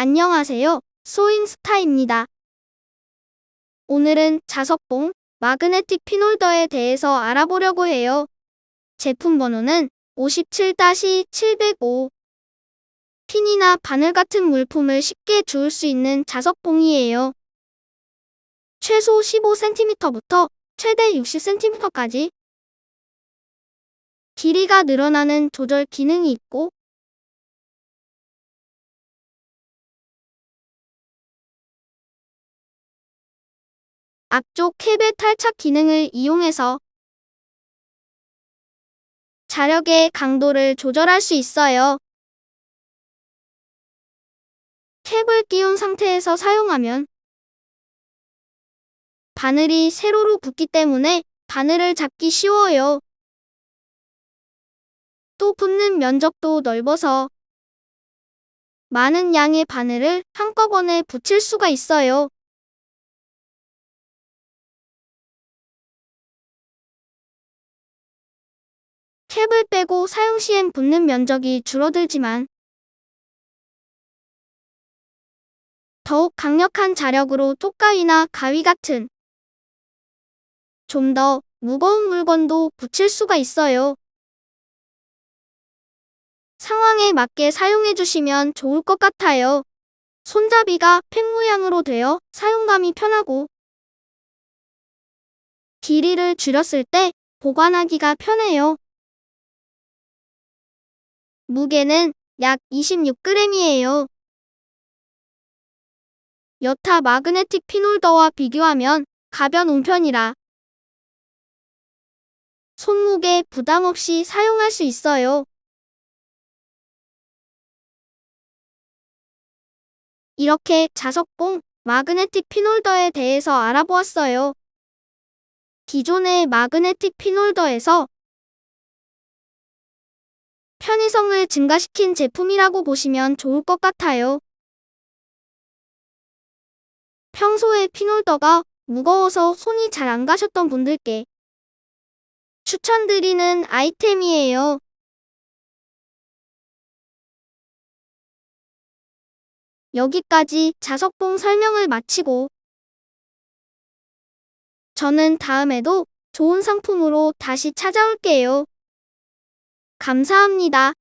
안녕하세요. 소인스타입니다. 오늘은 자석봉 마그네틱 핀홀더에 대해서 알아보려고 해요. 제품 번호는 57-705. 핀이나 바늘 같은 물품을 쉽게 주울 수 있는 자석봉이에요. 최소 15cm부터 최대 60cm까지 길이가 늘어나는 조절 기능이 있고 앞쪽 캡의 탈착 기능을 이용해서 자력의 강도를 조절할 수 있어요. 캡을 끼운 상태에서 사용하면 바늘이 세로로 붙기 때문에 바늘을 잡기 쉬워요. 또 붙는 면적도 넓어서 많은 양의 바늘을 한꺼번에 붙일 수가 있어요. 캡을 빼고 사용 시엔 붙는 면적이 줄어들지만 더욱 강력한 자력으로 톡가위나 가위 같은 좀 더 무거운 물건도 붙일 수가 있어요. 상황에 맞게 사용해 주시면 좋을 것 같아요. 손잡이가 펜 모양으로 되어 사용감이 편하고 길이를 줄였을 때 보관하기가 편해요. 무게는 약 26g이에요. 여타 마그네틱 핀홀더와 비교하면 가벼운 편이라 손목에 부담 없이 사용할 수 있어요. 이렇게 자석봉 마그네틱 핀홀더에 대해서 알아보았어요. 기존의 마그네틱 핀홀더에서 편의성을 증가시킨 제품이라고 보시면 좋을 것 같아요. 평소에 핀홀더가 무거워서 손이 잘 안 가셨던 분들께 추천드리는 아이템이에요. 여기까지 자석봉 설명을 마치고 저는 다음에도 좋은 상품으로 다시 찾아올게요. 감사합니다.